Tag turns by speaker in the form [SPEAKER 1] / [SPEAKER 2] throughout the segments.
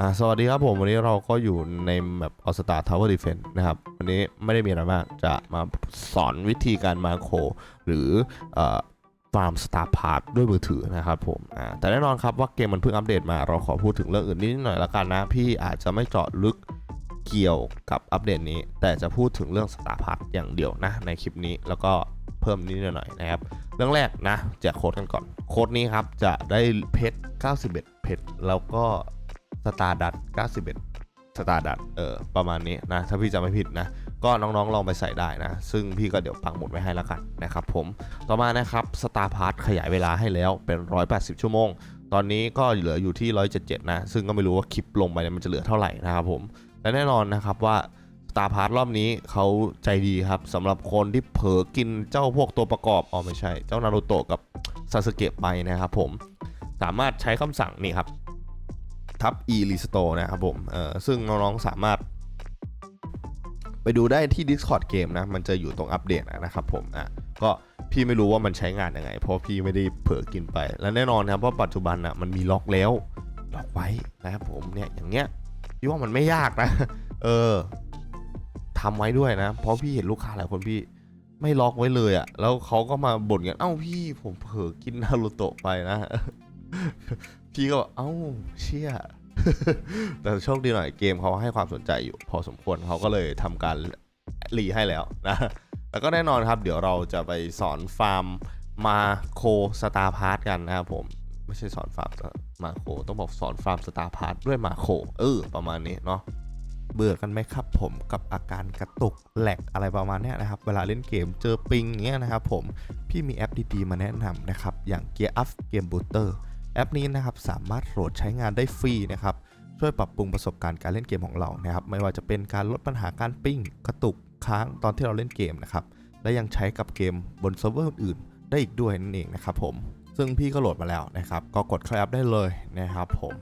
[SPEAKER 1] อ่าสวัสดีครับผมวันนี้เราก็อยู่ในแบบออสตาทาวเวอร์ดีเฟนนะครับ วันนี้ไม่ได้มีอะไรมาก จะมาสอนวิธีการมาโครหรือเอ่อฟาร์มสตาร์พาร์ทด้วยมือถือนะครับผมอ่าแต่แน่นอนครับว่าเกมมันเพิ่งอัปเดตมา เราขอพูดถึงเรื่องอื่นนิดหน่อยละกันนะ พี่อาจจะไม่เจาะลึกเกี่ยวกับอัปเดตนี้ แต่จะพูดถึงเรื่องสตาร์พาร์ทอย่างเดียวนะในคลิปนี้แล้วก็เพิ่มนิดหน่อยนะครับ เรื่องแรกนะแจกโค้ดกันก่อน โค้ดนี้ครับจะได้เพชร91 เพชรแล้วก็ สตาร์ดัต91สตาร์ดัตเออประมาณนี้นะ ถ้าพี่จำไม่ผิดนะ ก็น้องๆลองไปใส่ได้นะ ซึ่งพี่ก็เดี๋ยวปักหมุดไว้ให้แล้วกันนะครับผมต่อมานะครับสตาร์พาร์ทขยายเวลาให้แล้วเป็น 180 ชั่วโมง ตอนนี้ก็เหลืออยู่ที่ 177 นะ ซึ่งก็ไม่รู้ว่าคลิปลงไปเนี่ยมันจะเหลือเท่าไหร่นะครับผมและแน่นอนนะครับว่าสตาร์พาร์ทรอบนี้เขาใจดีครับสำหรับคนที่เผลอกินเจ้าพวกตัวประกอบอ๋อไม่ใช่ เจ้านารูโตะกับซาสึเกะไปนะครับผม สามารถใช้คำสั่งนี่ครับ ทับ e restore นะครับผมเออซึ่งน้องๆสามารถ ไปดูได้ที่ Discord เกมนะ มันจะอยู่ตรงอัปเดตนะครับผมอะก็พี่ไม่รู้ว่ามันใช้งานยังไง เพราะพี่ไม่ได้เผลอกินไป และแน่นอนครับว่าะปัจจุบันอะมันมีล็อกแล้วล็อกไว้นะครับผมเนี่ยอย่างเงี้ยพี่ว่ามันไม่ยากนะ เออทำไว้ด้วยนะ เพราะพี่เห็นลูกค้าหลายคนพี่ไม่ล็อกไว้เลยอะ่ะ แล้วเขาก็มาบ่นกัน เอ้าพี่ผมเผลอกินนารูโตะไปนะ พี่ก็บอกเอ้าเชี่ย แต่โชคดีหน่อยเกมเขาให้ความสนใจอยู่ พอสมควรเขาก็เลยทำการรีให้แล้วนะแล้วก็แน่นอนครับ เดี๋ยวเราจะไปสอนฟาร์มมาโคสตาร์พาร์ทกันนะครับผมไม่ใช่สอนฟาร์มมาโคต้องบอกสอนฟาร์มสตาร์พาร์ทด้วยมาโคเออประมาณนี้เนาะเบื่อกันไหมครับผมกับอาการกระตุกแหลกอะไรประมาณนี้นะครับ เวลาเล่นเกมเจอปิงอย่างเงี้ยนะครับผมพี่มีแอปดีๆมาแนะนำนะครับ อย่าง Gear Up Game Booster แอปนี้นะครับสามารถโหลดใช้งานได้ฟรีนะครับช่วยปรับปรุงประสบการณ์การเล่นเกมของเรานะครับไม่ว่าจะเป็นการลดปัญหาการปิ้งกระตุกค้างตอนที่เราเล่นเกมนะครับและยังใช้กับเกมบนเซิร์ฟเวอร์อื่นๆได้อีกด้วยนั่นเองนะครับผมซึ่งพี่ก็โหลดมาแล้วนะครับ ก็กดเข้าแอปได้เลยนะครับผม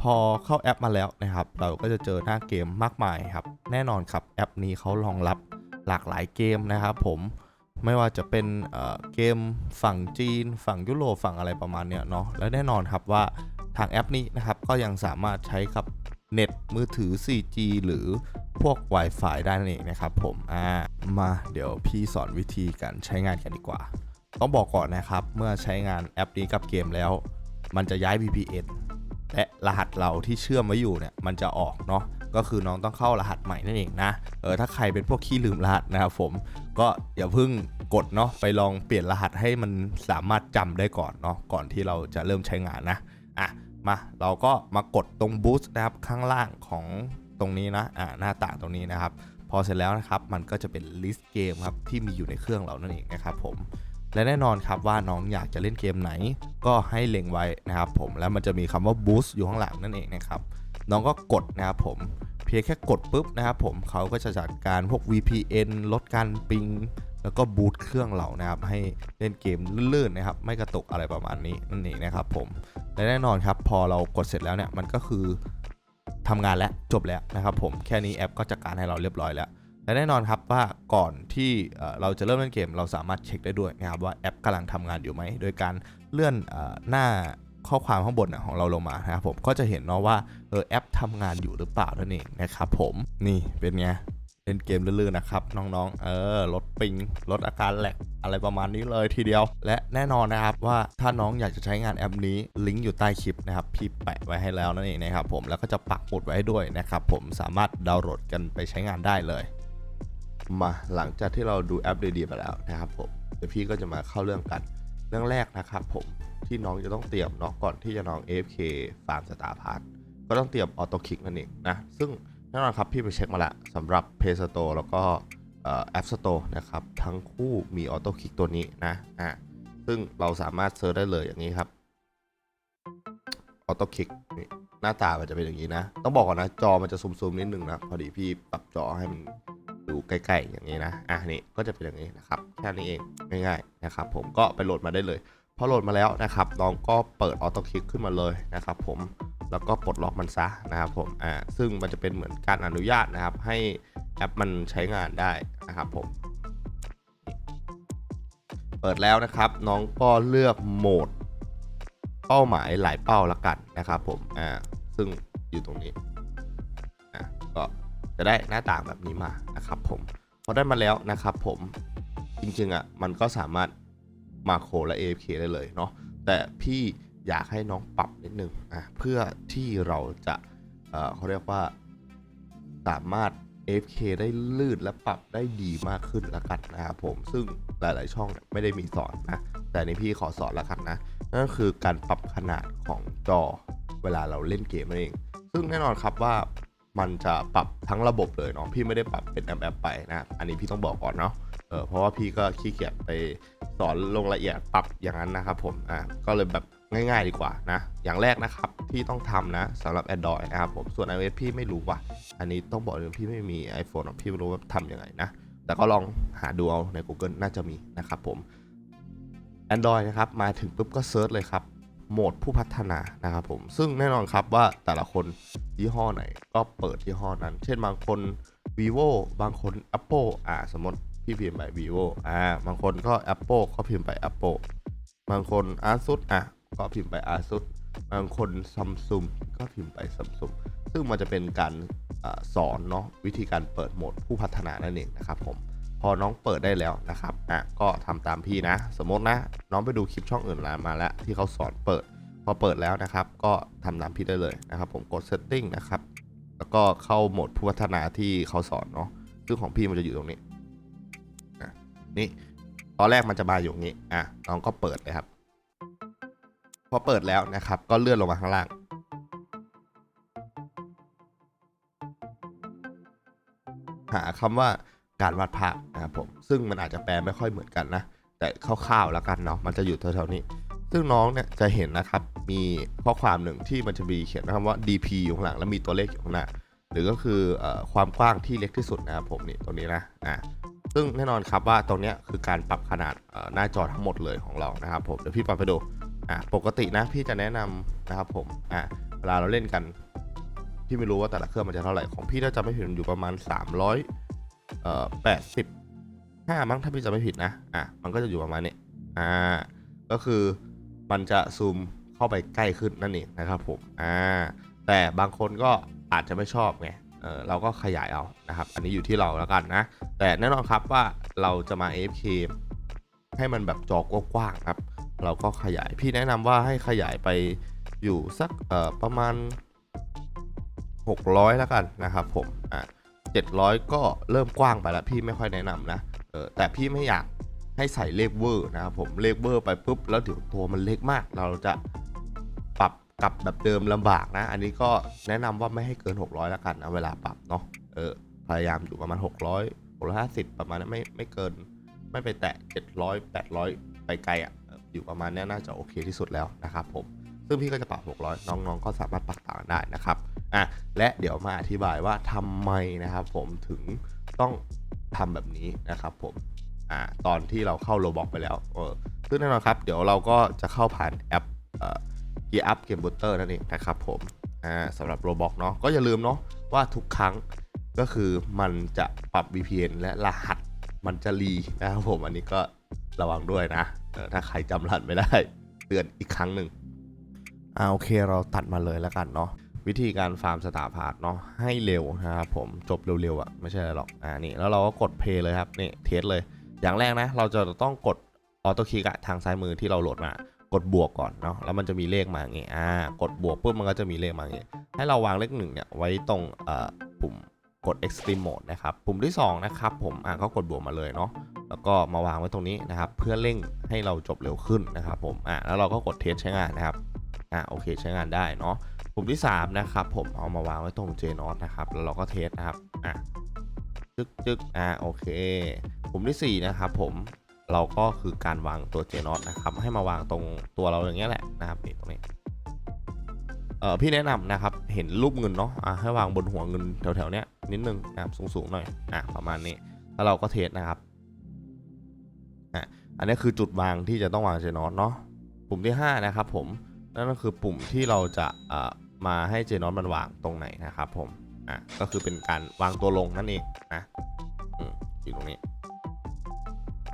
[SPEAKER 1] พอเข้าแอปมาแล้วนะครับ เราก็จะเจอหน้าเกมมากมายครับ แน่นอนครับแอปนี้เขารองรับหลากหลายเกมนะครับผม ไม่ว่าจะเป็นเกมฝั่งจีน ฝั่งยุโรปฝั่งอะไรประมาณเนี้ยเนาะและแน่นอนครับว่าทางแอปนี้นะครับก็ยังสามารถใช้กับเน็ตมือถือ 4G หรือพวก Wi-Fi ได้นั่นเองนะครับผมอ่ามาเดี๋ยวพี่สอนวิธีการใช้งานกันดีกว่า ต้องบอกก่อนนะครับ เมื่อใช้งานแอปนี้กับเกมแล้ว มันจะย้าย VPN และรหัสเราที่เชื่อมไว้อยู่เนี่ยมันจะออกเนาะ ก็คือน้องต้องเข้ารหัสใหม่นั่นเองนะเออถ้าใครเป็นพวกขี้ลืมรหัสนะครับผมก็อย่าเพิ่งกดเนาะไปลองเปลี่ยนรหัสให้มันสามารถจำได้ก่อนเนาะก่อนที่เราจะเริ่มใช้งานนะอะมาเราก็มากดตรงบูสต์นะครับข้างล่างของตรงนี้นะอ่าหน้าต่างตรงนี้นะครับ พอเสร็จแล้วนะครับมันก็จะเป็นลิสต์เกมครับที่มีอยู่ในเครื่องเรานั่นเองนะครับผมและแน่นอนครับว่าน้องอยากจะเล่นเกมไหน ก็ให้เล็งไว้นะครับผมแล้วมันจะมีคำว่า boost อยู่ข้างหลังนั่นเองนะครับ น้องก็กดนะครับผมเพียงแค่กดปุ๊บนะครับผมเขาก็จะจัดการพวก VPN ลดการปิง แล้วก็บูตเครื่องเรานะครับ ให้เล่นเกมลื่นๆนะครับ ไม่กระตุกอะไรประมาณนี้นั่นเองนะครับผมและแน่นอนครับ พอเรากดเสร็จแล้วเนี่ยมันก็คือทำงานแล้วจบแล้วนะครับผมแค่นี้แอปก็จัดการให้เราเรียบร้อยแล้วและแน่นอนครับว่าก่อนที่เราจะเริ่มเล่นเกม เราสามารถเช็คได้ด้วยนะครับว่าแอปกำลังทำงานอยู่ไหมโดยการเลื่อนอหน้า ข้อความข้างบนของเราลงมานะครับผมก็จะเห็นเนาะว่าเออแอปทำงานอยู่หรือเปล่านั่นเองนะครับผมนี่เป็นไงเล่นเกมลื่นๆนะครับน้องๆ เออลดปิงลดอาการแหลกอะไรประมาณนี้เลยทีเดียว และแน่นอนนะครับว่าถ้าน้องอยากจะใช้งานแอปนี้ลิงก์อยู่ใต้คลิปนะครับพี่แปะไว้ให้แล้วนั่นเองนะครับผมแล้วก็จะปักหมุดไว้ด้วยนะครับผมสามารถดาวน์โหลดกันไปใช้งานได้เลย มาหลังจากที่เราดูแอปดีๆไปแล้วนะครับผมเดี๋ยวพี่ก็จะมาเข้าเรื่องกันเรื่องแรกนะครับผม ที่น้องจะต้องเตรียมเนาะก่อนที่จะน้อง AFK ฟาร์มสตาร์พาร์ทก็ต้องเตรียมออโต้คิกนั่นเองนะซึ่งแน่นอนครับพี่ไปเช็คมาแล้วสำหรับ Play Store แล้วก็แอป Store นะครับ ทั้งคู่มีออโต้คลิกตัวนี้นะอะซึ่งเราสามารถเซิร์ชได้เลยอย่างนี้ครับออโต้คลิกนี่หน้าตามันจะเป็นอย่างนี้นะ ต้องบอกก่อนนะ จอมันจะซูมๆนิดนึงนะ พอดีพี่ปรับจอให้มันดูใกล้ๆอย่างนี้นะ อะนี่ก็จะเป็นอย่างนี้นะครับ แค่นี้เองง่ายๆนะครับ ผมก็ไปโหลดมาได้เลย พอโหลดมาแล้วนะครับน้องก็เปิดออโต้คลิกขึ้นมาเลยนะครับผมแล้วก็ปลดล็อกมันซะนะครับผมอ่าซึ่งมันจะเป็นเหมือนการอนุญาตนะครับ ให้แอปมันใช้งานได้นะครับผม เปิดแล้วนะครับ น้องก็เลือกโหมด เป้าหมายหลายเป้าละกันนะครับผมอ่าซึ่งอยู่ตรงนี้อะก็จะได้หน้าต่างแบบนี้มานะครับผมพอได้มาแล้วนะครับผมจริงๆอะมันก็สามารถ มาโครและ AFK ได้เลยเนาะแต่พี่อยากให้น้องปรับนิดนึงอะเพื่อที่เราจะเเขาเรียกว่าสามารถ AFK ได้ลื่นและปรับได้ดีมากขึ้นละกันนะครับผม ซึ่งหลาย ๆ ช่องไม่ได้มีสอนนะ แต่ในพี่ขอสอนละกันนะ นั่นคือการปรับขนาดของจอเวลาเราเล่นเกมนั่นเอง ซึ่งแน่นอนครับว่ามันจะปรับทั้งระบบเลยเนาะพี่ไม่ได้ปรับเป็นแอปไปนะ อันนี้พี่ต้องบอกก่อนเนาะ อเพราะว่าพี่ก็ขี้เกียจไปสอนลงละเอียดปรับอย่างนั้นนะครับผมอะก็เลยแบบง่ายๆดีกว่านะ อย่างแรกนะครับที่ต้องทำนะสำหรับ Android นะครับผมส่วน iOS พี่ไม่รู้ว่ะ อันนี้ต้องบอกเลยพี่ไม่มี iPhone พี่ไม่รู้ว่าทำยังไงนะ แต่ก็ลองหาดูเอาใน Google น่าจะมีนะครับผม Android นะครับมาถึงปุ๊บก็เซิร์ชเลยครับโหมดผู้พัฒนานะครับผมซึ่งแน่นอนครับว่าแต่ละคนยี่ห้อไหนก็เปิดยี่ห้อนั้น เช่นบางคน vivo บางคน apple อ่าสมมติ พี่พิมพ์ไป vivo อ่า บางคนก็ apple ก็พิมพ์ไป apple บางคน asus อะ ก็พิมพ์ไป asus บางคน samsung ก็พิมพ์ไป samsung ซึ่งมันจะเป็นการอสอนเนาะวิธีการเปิดโหมดผู้พัฒนานั่นเองนะครับผม พอน้องเปิดได้แล้วนะครับ อะ ก็ทำตามพี่นะ สมมตินะ น้องไปดูคลิปช่องอื่นมาแล้ว ที่เขาสอนเปิด พอเปิดแล้วนะครับ ก็ทำตามพี่ได้เลยนะครับ ผม กด setting นะครับ แล้วก็เข้าโหมดผู้พัฒนาที่เขาสอนเนาะซึ่งของพี่มันจะอยู่ตรงนี้ นี่ตอนแรกมันจะมาอยู่งนี้อะน้องก็เปิดเลยครับ พอเปิดแล้วนะครับ ก็เลื่อนลงมาข้างล่าง หาคำว่าการวาดภาพนะครับผม ซึ่งมันอาจจะแปลไม่ค่อยเหมือนกันนะ แต่คร่าวๆแล้วกันเนาะ มันจะอยู่แถวๆนี้ ซึ่งน้องเนี่ยจะเห็นนะครับ มีข้อความหนึ่งที่มันจะมีเขียนนะครับว่า DP อยู่ข้างหลังแล้วมีตัวเลขอยู่ข้างหน้า หรือก็คืออความกว้างที่เล็กที่สุดนะครับผมนี่ตรงนี้นะ อะ ซึ่งแน่นอนครับว่าตรงนี้คือการปรับขนาดหน้าจอทั้งหมดเลยของเรานะครับผมเดี๋ยวพี่ปรับไปดูอะปกตินะพี่จะแนะนำนะครับผมอะเวลาเราเล่นกันพี่ไม่รู้ว่าแต่ละเครื่องมันจะเท่าไหร่ ของพี่ถ้าจำไม่ผิดอยู่ประมาณ 300เอ่อ80ห้ามั้งถ้าพี่จำไม่ผิดนะอะมันก็จะอยู่ประมาณนี้อ่าก็คือมันจะซูมเข้าไปใกล้ขึ้นนั่นเองนะครับผมอ่าแต่บางคนก็อาจจะไม่ชอบไง เออเราก็ขยายเอานะครับ อันนี้อยู่ที่เราแล้วกันนะ แต่แน่นอนครับว่าเราจะมา AFK ให้มันแบบจอกว้างๆครับ เราก็ขยายพี่แนะนำว่าให้ขยายไปอยู่สักเอ่อประมาณ 600 แล้วกันนะครับผมอ่า700 ก็เริ่มกว้างไปแล้วพี่ไม่ค่อยแนะนำนะเออแต่พี่ไม่อยากให้ใส่เลขเวอร์นะครับผมเลขเวอร์ไปปุ๊บแล้วเดี๋ยวตัวมันเล็กมาก เราจะ กลับแบบเดิมลำบากนะ อันนี้ก็แนะนำว่าไม่ให้เกิน 600แล้วกันนะเวลาปรับเนาะเออพยายามอยู่ประมาณ 600 650 ประมาณนั้นไม่ไม่เกิน ไม่ไปแตะ 700 800 ไปไกลอะอยู่ประมาณนี้น่าจะโอเคที่สุดแล้วนะครับผมซึ่งพี่ก็จะปรับ 600 น้องๆ ก็สามารถปรับตามได้นะครับอะและเดี๋ยวมาอธิบายว่าทำไมนะครับผมถึงต้องทำแบบนี้นะครับผมอ่าตอนที่เราเข้าโลบอกไปแล้วเออซึ่งแน่นอนครับ เดี๋ยวเราก็จะเข้าผ่านแอปเอ่อ Gear Up Game Booster นั่นเองนะครับผมสำหรับ Roblox เนาะก็อย่าลืมเนาะว่าทุกครั้งก็คือมันจะปรับ VPN และรหัสมันจะรีนะครับผมอันนี้ก็ระวังด้วยนะถ้าใครจำรหัสไม่ได้เตือนอีกครั้งหนึ่งอ่าโอเคเราตัดมาเลยแล้วกันเนาะวิธีการฟาร์มสตาร์พาร์ทเนาะให้เร็วนะครับผมจบเร็วๆอะ่ะไม่ใช่อะไรหรอกอ่านี่แล้วเราก็กดเพย์เลยครับนี่เทสเลย อย่างแรกนะ เราจะต้องกดออโต้คลิกอะทางซ้ายมือที่เราโหลดมา กดบวกก่อนเนาะแล้วมันจะมีเลขมาอย่างงี้อ่ากดบวกปุ๊บมันก็จะมีเลขมาอย่างงี้ให้เราวางเลขหนึ่งเนี่ยไว้ตรงเอ่อปุ่มกด extreme mode นะครับปุ่มที่สองนะครับผมอ่าก็กดบวกมาเลยเนาะแล้วก็มาวางไว้ตรงนี้นะครับ เพื่อเร่งให้เราจบเร็วขึ้นนะครับผมอ่าแล้วเราก็กดเทสใช้งานนะครับอะโอเคใช้งานได้เนาะปุ่มที่ 3 นะครับผมเอามาวางไว้ตรง JNOT นะครับแล้วเราก็เทสนะครับอะจึ๊กจึ๊กอะโอเคปุ่มที่ 4 นะครับผม เราก็คือการวางตัว JNOT นะครับ ให้มาวางตรงตัวเราอย่างเงี้ยแหละนะครับนี่ตรงนี้เออพี่แนะนำนะครับเห็นรูปเงินเนาะอะให้วางบนหัวเงินแถวๆเนี้ยนิดนึงนะครับสูงๆหน่อยอะประมาณนี้แล้วเราก็เทสนะครับอะอันนี้คือจุดวางที่จะต้องวาง JNOT เนาะปุ่มที่ 5 นะครับผมนั่นก็คือปุ่มที่เราจะเอ่อมาให้เจนอตมันวางตรงไหนนะครับผมอะก็คือเป็นการวางตัวลงนั่นเองนะอืมอยู่ตรงนี้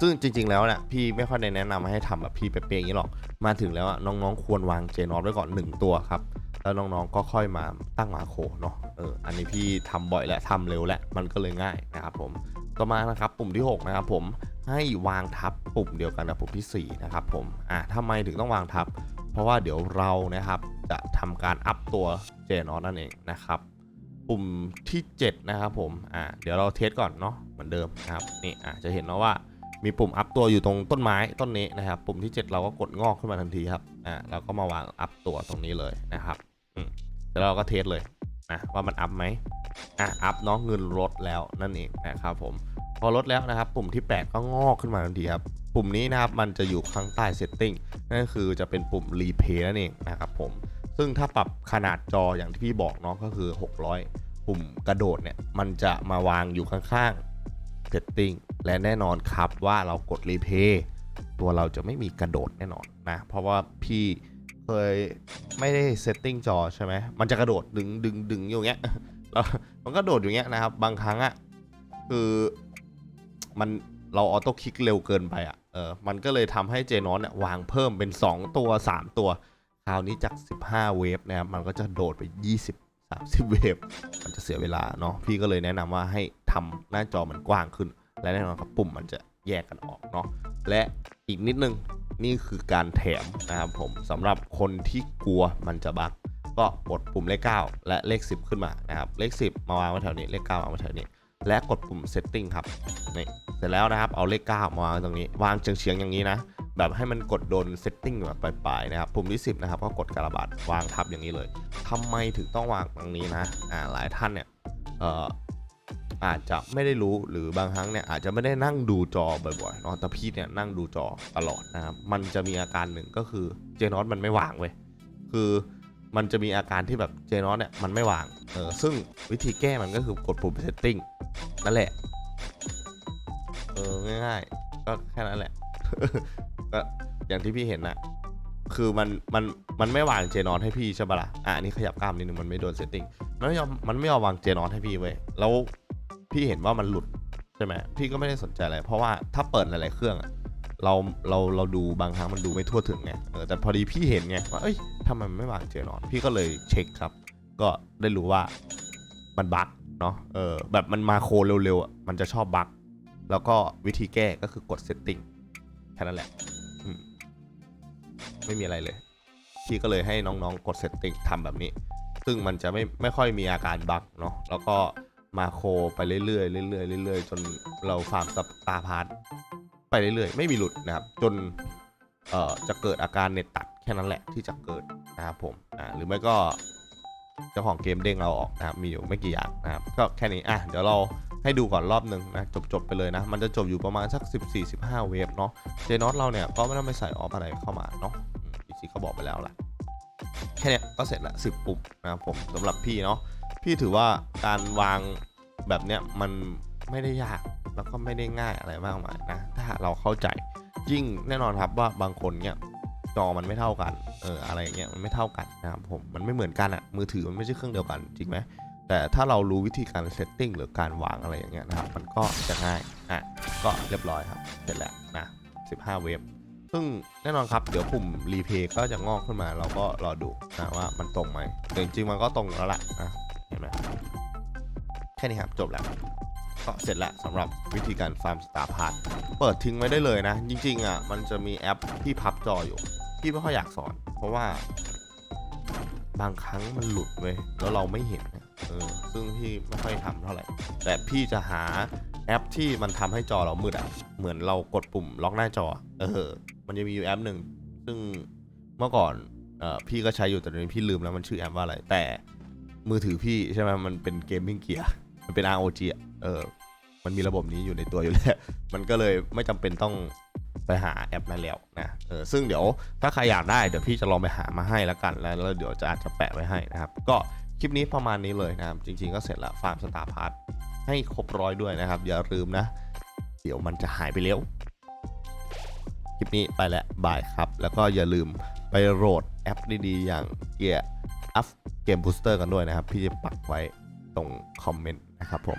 [SPEAKER 1] ซึ่งจริง ๆ แล้วเนี่ยพี่ไม่ค่อยได้แนะนำให้ทำแบบพี่เป๊ะๆอย่างนี้หรอก มาถึงแล้วอะน้องๆควรวางเจนอตไว้ก่อน 1 ตัวครับ แล้วน้องๆก็ค่อยมาตั้งมาโคเนาะ เออ อันนี้พี่ทำบ่อยและทำเร็วและ มันก็เลยง่ายนะครับผม ต่อมานะครับปุ่มที่ 6 นะครับผมให้วางทับปุ่มเดียวกันกับปุ่มทีสี่4 นะครับผม อะทำไมถึงต้องวางทับ เพราะว่าเดี๋ยวเรานะครับจะทำการอัพตัวเจนอนั่นเองนะครับปุ่มที่ 7 นะครับผม อ่า เดี๋ยวเราเทสก่อนเนาะ เหมือนเดิมนะครับ นี่ อะจะเห็นเนาะว่า มีปุ่มอัพตัวอยู่ตรงต้นไม้ต้นนี้นะครับ ปุ่มที่ 7 เราก็กดงอกขึ้นมาทันทีครับอ่าเราก็มาวางอัพตัวตรงนี้เลยนะครับอืมเดี๋ยวเราก็เทสเลยนะว่ามันอัพไหมอะอัพเนาะเงินลดแล้วนั่นเองนะครับผมพอลดแล้วนะครับ ปุ่มที่ 8 ก็งอกขึ้นมาทันทีครับปุ่มนี้นะครับมันจะอยู่ข้างใต้ setting นั่นคือจะเป็นปุ่ม replay นั่นเองนะครับผมซึ่งถ้าปรับขนาดจออย่างที่พี่บอกเนาะก็คือ 600 ปุ่มกระโดดเนี่ยมันจะมาวางอยู่ข้างๆ setting และแน่นอนครับว่าเรากด replay ตัวเราจะไม่มีกระโดดแน่นอนนะ เพราะว่าพี่เคยไม่ได้ setting จอใช่ไหมมันจะกระโดดดึงดึงดึงอยู่เงี้ยแล้วมันก็โดดอยู่เงี้ยนะครับ บางครั้งอะคือมันเราออโต้คลิกเร็วเกินไปอะเออมันก็เลยทำให้เจนอนเนี่ยวางเพิ่มเป็น 2 ตัว 3 ตัว คราวนี้จาก 15 เวฟนะครับ มันก็จะโดดไป 20 30 เวฟมันจะเสียเวลาเนาะพี่ก็เลยแนะนำว่าให้ทำหน้าจอมันกว้างขึ้น และแน่นอนครับปุ่มมันจะแยกกันออกเนาะและอีกนิดนึงนี่คือการแถมนะครับผมสำหรับคนที่กลัวมันจะบั๊กก็กดปุ่มเลข 9 และเลข 10 ขึ้นมานะครับเลข 10 มาวางไว้แถวนี้เลข9มาวางไว้แถวนี้ และกดปุ่ม setting ครับนี่เสร็จแล้วนะครับเอาเลข 9 มาวางตรงนี้ วางเฉียงๆอย่างนี้นะแบบให้มันกดโดน setting แบบปลายๆนะครับปุ่มที่ 10 นะครับก็กดกระบาดวางทับอย่างนี้เลยทำไมถึงต้องวางตรงนี้นะอ่าหลายท่านเนี่ยเอ่อ อาจจะไม่ได้รู้หรือบางครั้งเนี่ยอาจจะไม่ได้นั่งดูจอบ่อยๆเนาะแต่พี่เนี่ยนั่งดูจอตลอดนะครับมันจะมีอาการหนึ่งก็คือเจนอสมันไม่วางเว้ยคือมันจะมีอาการที่แบบเจนอสเนี่ยมันไม่วางเออซึ่งวิธีแก้มันก็คือกดปุ่ม setting นั่นแหละเออง่ายๆ ก็แค่นั้นแหละก็อย่างที่พี่เห็นนะคือมันมันมันไม่วางเจนอนให้พี่ใช่ปะล่ะอะอันนี้ขยับกล้ามนิดนึงมันไม่โดนเซตติ้งมันไม่ยอมมันไม่ยอมวางเจนอนให้พี่เว้ยแล้ว พี่เห็นว่ามันหลุดใช่ไหมพี่ก็ไม่ได้สนใจอะไร เพราะว่าถ้าเปิดหลายๆเครื่องอะเราเราเราดูบางครั้งมันดูไม่ทั่วถึงไงเออแต่พอดีพี่เห็นไงว่าเอ้ยทำไมมันไม่วางเจนอน พี่ก็เลยเช็คครับ ก็ได้รู้ว่ามันบั๊กเนาะเออแบบมันมาโคเร็วๆอะมันจะชอบบั๊กแล้วก็วิธีแก้ก็คือกดเซตติ้งแค่นั้นแหละไม่มีอะไรเลย พี่ก็เลยให้น้องๆกดเซตติ้งทำแบบนี้ ซึ่งมันจะไม่ไม่ค่อยมีอาการบั๊กเนาะแล้วก็ มาโคไปเรื่อยๆเรื่อยๆเรื่อยๆจนเราฟาร์มสตาร์พาร์ทไปเรื่อยๆ ไม่มีหลุดนะครับ จนเอ่อจะเกิดอาการเน็ตตัดแค่นั้นแหละที่จะเกิดนะครับผมอ่าหรือไม่ก็เจ้าของเกมเด้งเราออกนะครับมีอยู่ไม่กี่อย่างนะครับก็แค่นี้อะเดี๋ยวเราให้ดูก่อนรอบหนึ่งนะจบๆไปเลยนะ มันจะจบอยู่ประมาณสัก 14-15 เวฟเนาะเจนอตเราเนี่ยก็ไม่ต้องไปใส่ออฟอะไรเข้ามาเนาะพีซีก็บอกไปแล้วแหละแค่นี้ก็เสร็จละ10 ปุ่มนะครับผมสำหรับพี่เนาะ พี่ถือว่าการวางแบบเนี้ยมันไม่ได้ยากแล้วก็ไม่ได้ง่ายอะไรมากมายนะ ถ้าเราเข้าใจยิ่งแน่นอนครับว่าบางคนเนี่ยจอมันไม่เท่ากันเอออะไรเงี้ยมันไม่เท่ากันนะครับผมมันไม่เหมือนกันอะมือถือมันไม่ใช่เครื่องเดียวกันจริงไหมแต่ถ้าเรารู้วิธีการเซตติ้งหรือการวางอะไรอย่างเงี้ยนะครับมันก็จะง่ายอะก็เรียบร้อยครับเสร็จแล้วนะ15 เวฟซึ่งแน่นอนครับเดี๋ยวปุ่มรีเพย์ก็จะงอกขึ้นมา เราก็รอดูนะว่ามันตรงไหมแต่จริงๆมันก็ตรงแล้วล่ะนะ เห็นไหมแค่นี้ครับจบแล้วก็เสร็จแล้วสำหรับวิธีการฟาร์มสตาร์พาร์ทเปิดทิ้งไว้ได้เลยนะ จริงๆอะมันจะมีแอปที่พับจออยู่พี่ไม่ค่อยอยากสอน เพราะว่า บางครั้งมันหลุดเว้ยแล้วเราไม่เห็นนะเออซึ่งพี่ไม่ค่อยทำเท่าไหร่ แต่พี่จะหาแอปที่มันทำให้จอเรามืดอะเหมือนเรากดปุ่มล็อกหน้าจออะเออ มันจะมีอยู่แอปหนึ่งซึ่งเมื่อก่อนเอ่อพี่ก็ใช้อยู่แต่ตอนนี้พี่ลืมแล้วมันชื่อแอปว่าอะไรแต่ มือถือพี่ใช่ไหมมันเป็นเกมมิ่งเกียร์มันเป็น ROG อะเออมันมีระบบนี้อยู่ในตัวอยู่แล้ว มันก็เลยไม่จำเป็นต้องไปหาแอปนั้นแล้วนะ เออ ซึ่งเดี๋ยวถ้าใครอยากได้เดี๋ยวพี่จะลองไปหามาให้แล้วกันแล้วแล้วเดี๋ยวจะอาจจะแปะไว้ให้นะครับ ก็คลิปนี้ประมาณนี้เลยนะครับ จริง ๆ ก็เสร็จละฟาร์มสตาร์พาร์ทให้ครบร้อยด้วยนะครับ อย่าลืมนะ เดี๋ยวมันจะหายไปเร็ว คลิปนี้ไปแล้วบายครับ แล้วก็อย่าลืมไปโหลดแอปดีๆอย่างเกียร์ อัพเกมบูสเตอร์กันด้วยนะครับ พี่จะปักไว้ตรงคอมเมนต์นะครับผม